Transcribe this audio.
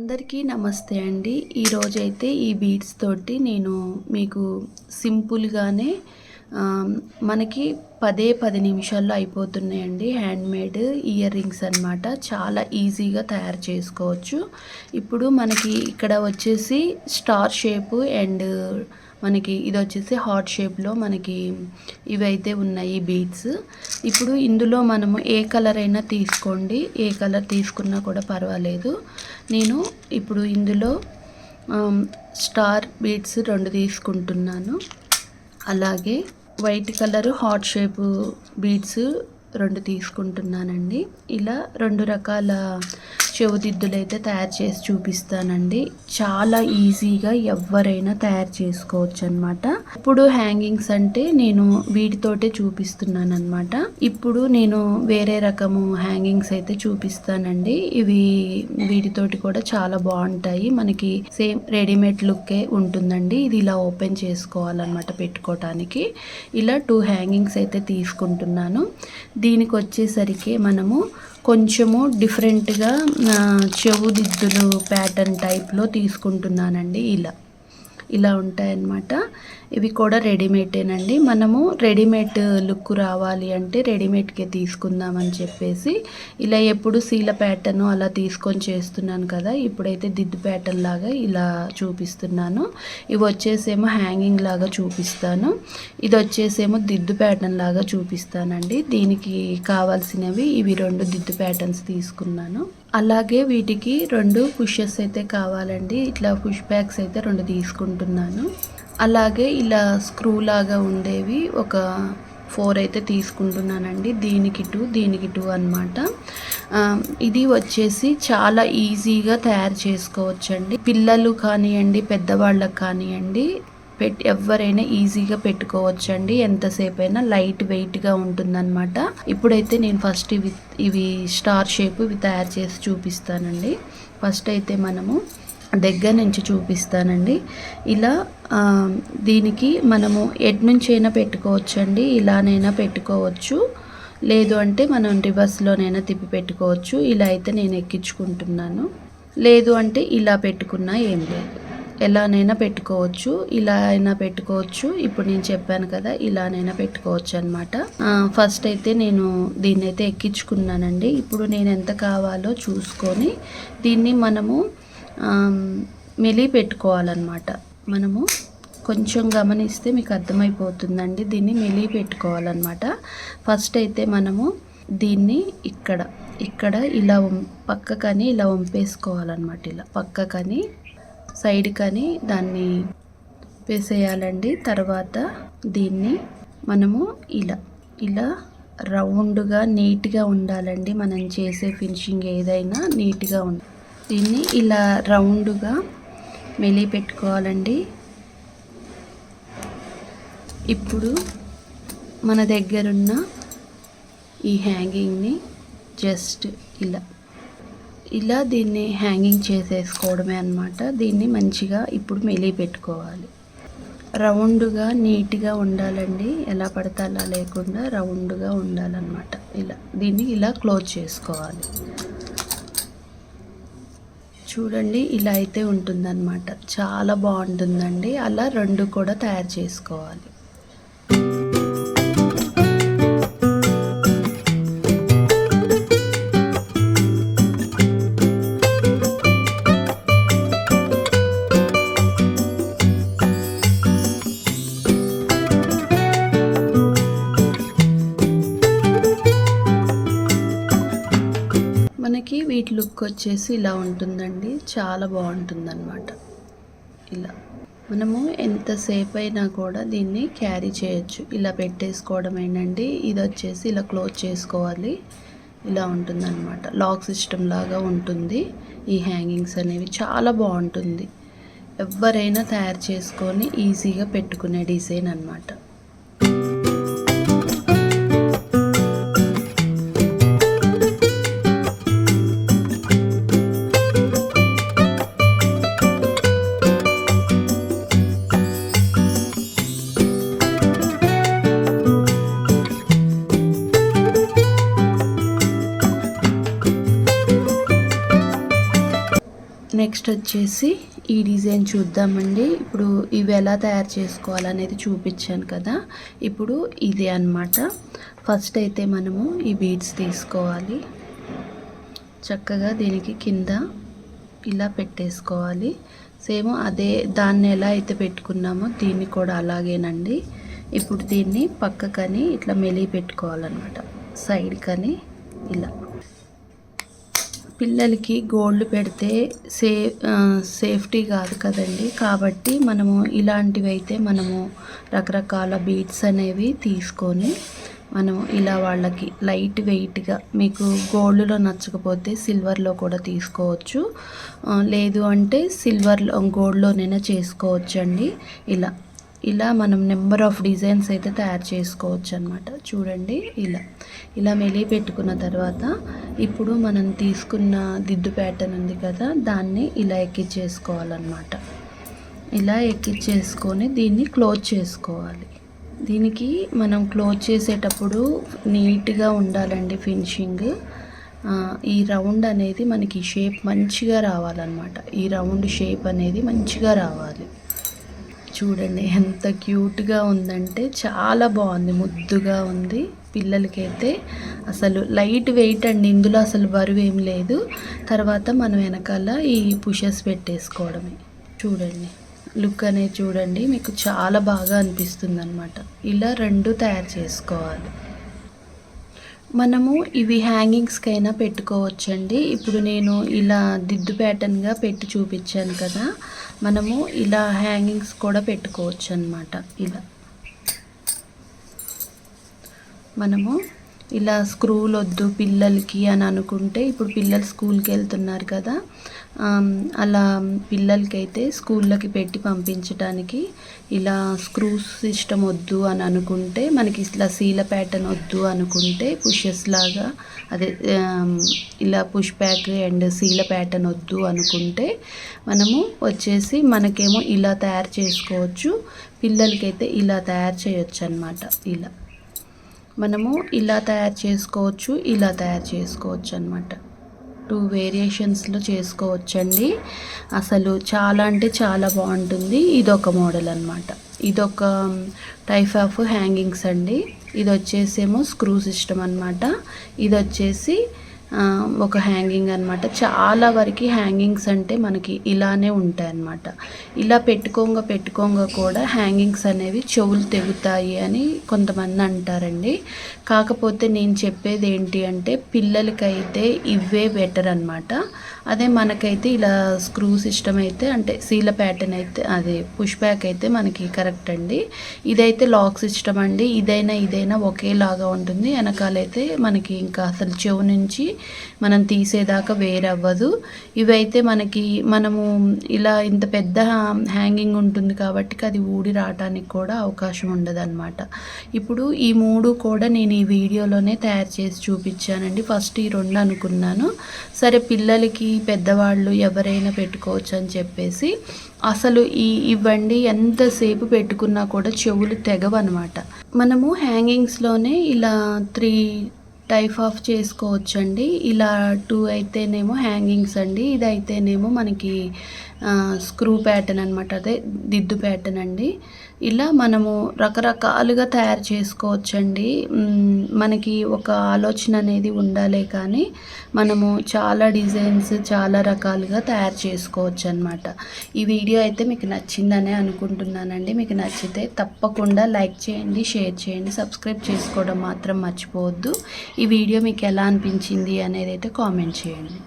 అందరికీ నమస్తే అండి. ఈరోజు అయితే ఈ బీడ్స్ తోటి నేను మీకు సింపుల్గానే మనకి పదే పది నిమిషాల్లో అయిపోతున్నాయండి హ్యాండ్మేడ్ ఇయర్ రింగ్స్ అనమాట చాలా ఈజీగా తయారు చేసుకోవచ్చు. ఇప్పుడు మనకి ఇక్కడ వచ్చేసి స్టార్ షేపు అండ్ మనకి ఇది వచ్చేసి హార్ట్ షేప్లో మనకి ఇవైతే ఉన్నాయి బీడ్స్ ఇప్పుడు ఇందులో మనము ఏ కలర్ అయినా తీసుకోండి. ఏ కలర్ తీసుకున్నా కూడా పర్వాలేదు. నేను ఇప్పుడు ఇందులో స్టార్ బీడ్స్ రెండు తీసుకుంటున్నాను. అలాగే white colour heart shape beads రెండు తీసుకుంటున్నానండి. ఇలా రెండు రకాల చెవిదిద్దులైతే అయితే తయారు చేసి చూపిస్తానండి. చాలా ఈజీగా ఎవరైనా తయారు చేసుకోవచ్చు అనమాట ఇప్పుడు హ్యాంగింగ్స్ అంటే నేను వీటితోటే చూపిస్తున్నాను అనమాట ఇప్పుడు నేను వేరే రకము హ్యాంగింగ్స్ అయితే చూపిస్తానండి. ఇవి వీటితోటి కూడా చాలా బాగుంటాయి. మనకి సేమ్ రెడీమేడ్ లుక్కే ఉంటుందండి. ఇది ఇలా ఓపెన్ చేసుకోవాలన్నమాట పెట్టుకోవటానికి ఇలా టూ హ్యాంగింగ్స్ అయితే తీసుకుంటున్నాను. దీనికి వచ్చేసరికి మనము కొంచెము డిఫరెంట్గా చెవుదిద్దులు చెవు దిద్దులు ప్యాటర్న్ టైప్లో తీసుకుంటున్నానండి. ఇలా. ఇలా ఉంటాయన్నమాట. ఇవి కూడా రెడీమేడేనండి. మనము రెడీమేడ్ లుక్ రావాలి అంటే రెడీమేడ్కే తీసుకుందామని చెప్పేసి ఇలా ఎప్పుడు సీల ప్యాటర్న్ అలా తీసుకొని చేస్తున్నాను కదా ఇప్పుడైతే దిద్దు ప్యాటర్న్ లాగా ఇలా చూపిస్తున్నాను. ఇవి వచ్చేసేమో హ్యాంగింగ్ లాగా చూపిస్తాను. ఇది వచ్చేసేమో దిద్దు ప్యాటర్న్ లాగా చూపిస్తానండి. దీనికి కావాల్సినవి ఇవి రెండు దిద్దు ప్యాటర్న్స్ తీసుకున్నాను. అలాగే వీటికి రెండు పుషెస్ అయితే కావాలండి. ఇట్లా పుష్ బ్యాగ్స్ అయితే రెండు తీసుకుంటున్నాను. అలాగే ఇలా స్క్రూ లాగా ఉండేవి ఒక ఫోర్ అయితే తీసుకుంటున్నానండి. దీనికి టూ దీనికి టూ అనమాట ఇది వచ్చేసి చాలా ఈజీగా తయారు చేసుకోవచ్చండి. పిల్లలు కానివ్వండి పెద్దవాళ్ళకి కానివ్వండి పెట్ ఎవరైనా ఈజీగా పెట్టుకోవచ్చండి. ఎంతసేపు అయినా లైట్ వెయిట్గా ఉంటుందన్నమాట. ఇప్పుడైతే నేను ఫస్ట్ ఇవి ఇవి స్టార్ షేప్ ఇవి తయారు చేసి చూపిస్తానండి. ఫస్ట్ అయితే మనము దగ్గర నుంచి చూపిస్తానండి. ఇలా దీనికి మనము ఎడ్ నుంచి అయినా పెట్టుకోవచ్చండి ఇలానైనా పెట్టుకోవచ్చు. లేదు అంటే మనం రివర్స్లోనైనా తిప్పి పెట్టుకోవచ్చు. ఇలా అయితే నేను ఎక్కించుకుంటున్నాను. లేదు అంటే ఇలా పెట్టుకున్నా ఏం లేదు. ఎలానైనా పెట్టుకోవచ్చు ఇలా అయినా పెట్టుకోవచ్చు. ఇప్పుడు నేను చెప్పాను కదా ఇలానైనా పెట్టుకోవచ్చు అనమాట ఫస్ట్ అయితే నేను దీన్ని అయితే ఎక్కించుకున్నానండి. ఇప్పుడు నేను ఎంత కావాలో చూసుకొని దీన్ని మనము మెలి పెట్టుకోవాలన్నమాట. మనము కొంచెం గమనిస్తే మీకు అర్థమైపోతుందండి. దీన్ని మెలి పెట్టుకోవాలన్నమాట. ఫస్ట్ అయితే మనము దీన్ని ఇక్కడ ఇక్కడ ఇలా పక్కకని ఇలా వంపేసుకోవాలన్నమాట ఇలా. పక్కకని సైడ్ కని దాన్ని వేసేయాలండి. తర్వాత దీన్ని మనము ఇలా ఇలా రౌండ్గా నీట్గా ఉండాలండి. మనం చేసే ఫినిషింగ్ ఏదైనా నీట్గా ఉండాలి దీన్ని ఇలా రౌండ్గా మెలి పెట్టుకోవాలండి. ఇప్పుడు మన దగ్గరున్న ఈ హ్యాంగింగ్ని జస్ట్ ఇలా ఇలా దీన్ని హ్యాంగింగ్ చేసేసుకోవడమే అన్నమాట. దీన్ని మంచిగా ఇప్పుడు మెలి పెట్టుకోవాలి. రౌండ్గా నీట్గా ఉండాలండి. ఎలా పడితే అలా లేకుండా రౌండ్గా ఉండాలన్నమాట. ఇలా దీన్ని ఇలా క్లోజ్ చేసుకోవాలి. చూడండి ఇలా అయితే ఉంటుందన్నమాట. చాలా బాగుంటుందండి. అలా రెండు కూడా తయారు చేసుకోవాలి. లుక్ వచ్చేసి ఇలా ఉంటుందండి. చాలా బాగుంటుందన్నమాట. ఇలా. మనము ఎంతసేపు అయినా కూడా దీన్ని క్యారీ చేయొచ్చు. ఇలా పెట్టేసుకోవడం ఏంటండి ఇది వచ్చేసి ఇలా క్లోజ్ చేసుకోవాలి. ఇలా ఉంటుందన్నమాట. లాక్ సిస్టమ్ లాగా ఉంటుంది. ఈ హ్యాంగింగ్స్ అనేవి చాలా బాగుంటుంది. ఎవరైనా తయారు చేసుకొని ఈజీగా పెట్టుకునే డిజైన్ అన్నమాట. నెక్స్ట్ వచ్చేసి ఈ డిజైన్ చూద్దామండి. ఇప్పుడు ఇవి ఎలా తయారు చేసుకోవాలనేది చూపించాను కదా. ఇప్పుడు ఇదే అన్నమాట. ఫస్ట్ అయితే మనము ఈ బీడ్స్ తీసుకోవాలి. చక్కగా దీనికి కింద ఇలా పెట్టేసుకోవాలి. సేమ్ అదే దాన్ని ఎలా అయితే పెట్టుకున్నామో దీన్ని కూడా అలాగేనండి. ఇప్పుడు దీన్ని పక్కకని ఇట్లా మెలి పెట్టుకోవాలన్నమాట. సైడ్ కని ఇలా. పిల్లలకి గోల్డ్ పెడితే సే సేఫ్టీ కాదు కదండి. కాబట్టి మనము ఇలాంటివి అయితే మనము రకరకాల బీడ్స్ అనేవి తీసుకొని మనం ఇలా వాళ్ళకి లైట్ వెయిట్గా మీకు గోల్డ్లో నచ్చకపోతే సిల్వర్లో కూడా తీసుకోవచ్చు. లేదు అంటే సిల్వర్లో గోల్డ్లోనైనా చేసుకోవచ్చు అండి ఇలా ఇలా మనం నెంబర్ ఆఫ్ డిజైన్స్ అయితే తయారు చేసుకోవచ్చు అనమాట చూడండి ఇలా. ఇలా మెలి పెట్టుకున్న తర్వాత ఇప్పుడు మనం తీసుకున్న దిద్దు ప్యాటర్న్ ఉంది కదా దాన్ని ఇలా ఎక్కించేసుకోవాలన్నమాట ఇలా ఎక్కించేసుకొని దీన్ని క్లోజ్ చేసుకోవాలి. దీనికి మనం క్లోజ్ చేసేటప్పుడు నీట్గా ఉండాలండి ఫినిషింగ్. ఈ రౌండ్ అనేది మనకి షేప్ మంచిగా రావాలన్నమాట. ఈ రౌండ్ షేప్ అనేది మంచిగా రావాలి. చూడండి ఎంత క్యూట్గా ఉందంటే చాలా బాగుంది ముద్దుగా ఉంది పిల్లలకైతే. అసలు లైట్ వెయిట్ అండి ఇందులో అసలు బరువు ఏం లేదు. తర్వాత మనం వెనకాల ఈ పుషెస్ పెట్టేసుకోవడమే. చూడండి లుక్ అనేది చూడండి మీకు చాలా బాగా అనిపిస్తుంది అనమాట ఇలా రెండు తయారు చేసుకోవాలి. మనము ఇవి హ్యాంగింగ్స్కైనా పెట్టుకోవచ్చండి. ఇప్పుడు నేను ఇలా దిద్దు ప్యాటర్న్గా పెట్టి చూపించాను కదా. మనము ఇలా హ్యాంగింగ్స్ కూడా పెట్టుకోవచ్చు అనమాట ఇలా. మనము ఇలా స్క్రూలు వద్దు పిల్లలకి అని అనుకుంటే ఇప్పుడు పిల్లలు స్కూల్కి వెళ్తున్నారు కదా అలా పిల్లలకైతే స్కూళ్ళకి పెట్టి పంపించడానికి ఇలా స్క్రూ సిస్టమ్ వద్దు అని అనుకుంటే మనకి ఇట్లా సీల ప్యాటర్న్ వద్దు అనుకుంటే పుషెస్ లాగా అదే ఇలా push pack and seal pattern వద్దు అనుకుంటే మనము వచ్చేసి మనకేమో ఇలా తయారు చేసుకోవచ్చు పిల్లలకైతే ఇలా తయారు చేయొచ్చు అనమాట ఇలా. మనము ఇలా తయారు చేసుకోవచ్చు ఇలా తయారు చేసుకోవచ్చు అనమాట టూ వేరియేషన్స్లో చేసుకోవచ్చండి. అసలు చాలా అంటే చాలా బాగుంటుంది. ఇదొక మోడల్ అనమాట ఇదొక టైప్ ఆఫ్ హ్యాంగింగ్స్ అండి. ఇది వచ్చేసేమో స్క్రూ సిస్టమ్ అనమాట ఇది వచ్చేసి ఒక హ్యాంగింగ్ అనమాట చాలా వరకు హ్యాంగింగ్స్ అంటే మనకి ఇలానే ఉంటాయి అన్నమాట ఇలా పెట్టుకోంగ పెట్టుకోంగ కూడా హ్యాంగింగ్స్ అనేవి చెవులు తెగుతాయి అని కొంతమంది అంటారండి. కాకపోతే నేను చెప్పేది ఏంటి అంటే పిల్లలకైతే ఇవే బెటర్ అనమాట అదే మనకైతే ఇలా స్క్రూ సిస్టమ్ అయితే అంటే సీల ప్యాటర్న్ అయితే అదే పుష్ బ్యాక్ అయితే మనకి కరెక్ట్ అండి. ఇదైతే లాక్ సిస్టమ్ అండి. ఇదైనా ఇదైనా ఒకేలాగా ఉంటుంది. వెనకాలైతే మనకి ఇంకా అసలు చెవు నుంచి మనం తీసేదాకా వేరవ్వదు. ఇవైతే మనకి మనము ఇలా ఇంత పెద్ద హ్యాంగింగ్ ఉంటుంది కాబట్టి అది ఊడి రావడానికి కూడా అవకాశం ఉండదు అనమాట ఇప్పుడు ఈ మూడు కూడా నేను ఈ వీడియోలోనే తయారు చేసి చూపించానండి. ఫస్ట్ ఈ రెండు అనుకున్నాను. సరే పిల్లలకి పెద్దవాళ్ళు ఎవరైనా పెట్టుకోవచ్చు అని చెప్పేసి అసలు ఈ ఇవ్వండి ఎంతసేపు పెట్టుకున్నా కూడా చెవులు తెగవన్నమాట. మనము హ్యాంగింగ్స్లోనే ఇలా త్రీ టైప్ ఆఫ్ చేసుకోవచ్చండి. ఇలా టూ అయితేనేమో హ్యాంగింగ్స్ అండి. ఇది అయితేనేమో మనకి స్క్రూ ప్యాటర్న్ అనమాట అదే దిద్దు ప్యాటర్న్ అండి. ఇలా మనము రకరకాలుగా తయారు చేసుకోవచ్చండి. మనకి ఒక ఆలోచన అనేది ఉండాలి కానీ మనము చాలా డిజైన్స్ చాలా రకాలుగా తయారు చేసుకోవచ్చు అనమాట ఈ వీడియో అయితే మీకు నచ్చిందనే అనుకుంటున్నానండి. మీకు నచ్చితే తప్పకుండా లైక్ చేయండి షేర్ చేయండి సబ్స్క్రైబ్ చేసుకోవడం మాత్రం మర్చిపోవద్దు. ఈ వీడియో మీకు ఎలా అనిపించింది అనేది అయితే కామెంట్ చేయండి.